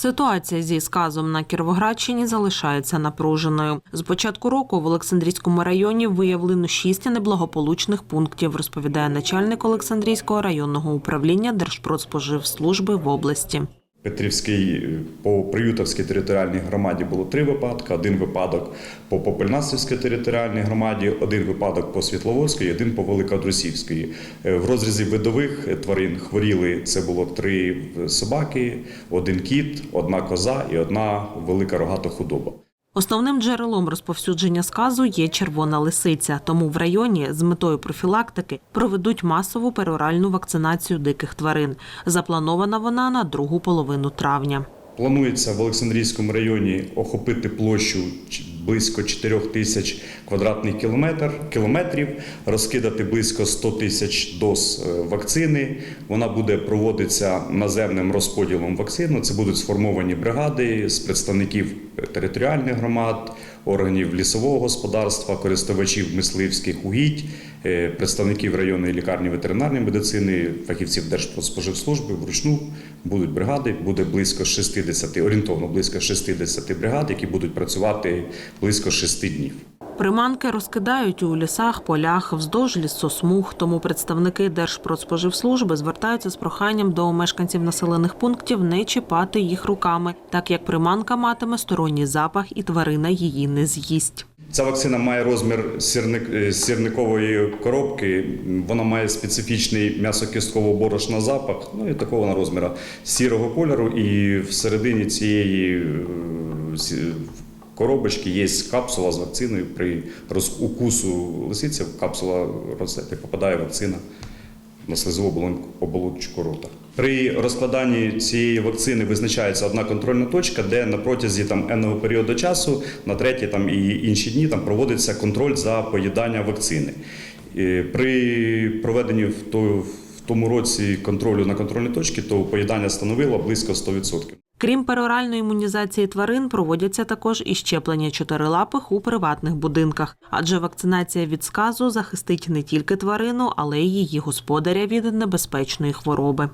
Ситуація зі сказом на Кіровоградщині залишається напруженою. З початку року в Олександрійському районі виявлено шість неблагополучних пунктів, розповідає начальник Олександрійського районного управління Держпродспоживслужби в області. Петрівській по Приютовській територіальній громаді було три випадки: один випадок по Попельнастівській територіальній громаді, один випадок по Світловодській, один по Великодрусівській. Е, В розрізі видових тварин хворіли це було три собаки, один кіт, одна коза і одна велика рогата худоба. Основним джерелом розповсюдження сказу є червона лисиця, тому в районі з метою профілактики проведуть масову пероральну вакцинацію диких тварин. Запланована вона на другу половину травня. Планується в Олександрійському районі охопити площу близько 4 тисяч квадратних кілометр, кілометрів, розкидати близько 100 тисяч доз е, вакцини. Вона буде проводитися наземним розподілом вакцину. Це будуть сформовані бригади з представників територіальних громад, органів лісового господарства, користувачів мисливських угідь, е, представників районної лікарні ветеринарної медицини, фахівців Держпродспоживслужби вручну будуть бригади, буде близько 60, орієнтовно близько 60 бригад, які будуть працювати близько 6 днів. Приманки розкидають у лісах, полях, вздовж лісосмуг. Тому представники Держпродспоживслужби звертаються з проханням до мешканців населених пунктів не чіпати їх руками, так як приманка матиме сторонній запах і тварина її не з'їсть. Ця вакцина має розмір сірник, е, сірникової коробки. Вона має специфічний м'ясокістково борошна запах, ну і такого на розміра сірого кольору. І всередині цієї е, коробочки є капсула з вакциною. При укусу лисиці капсула розсети попадає вакцина на слизову оболочку рота. При розкладанні цієї вакцини визначається одна контрольна точка, де на протязі там енного періоду часу, на треті там і інші дні там проводиться контроль за поїдання вакцини. При проведенні в тому році контролю на контрольні точки, то поїдання становило близько 100%. Крім пероральної імунізації тварин, проводяться також і щеплення чотирилапих у приватних будинках, адже вакцинація від сказу захистить не тільки тварину, але й її господаря від небезпечної хвороби.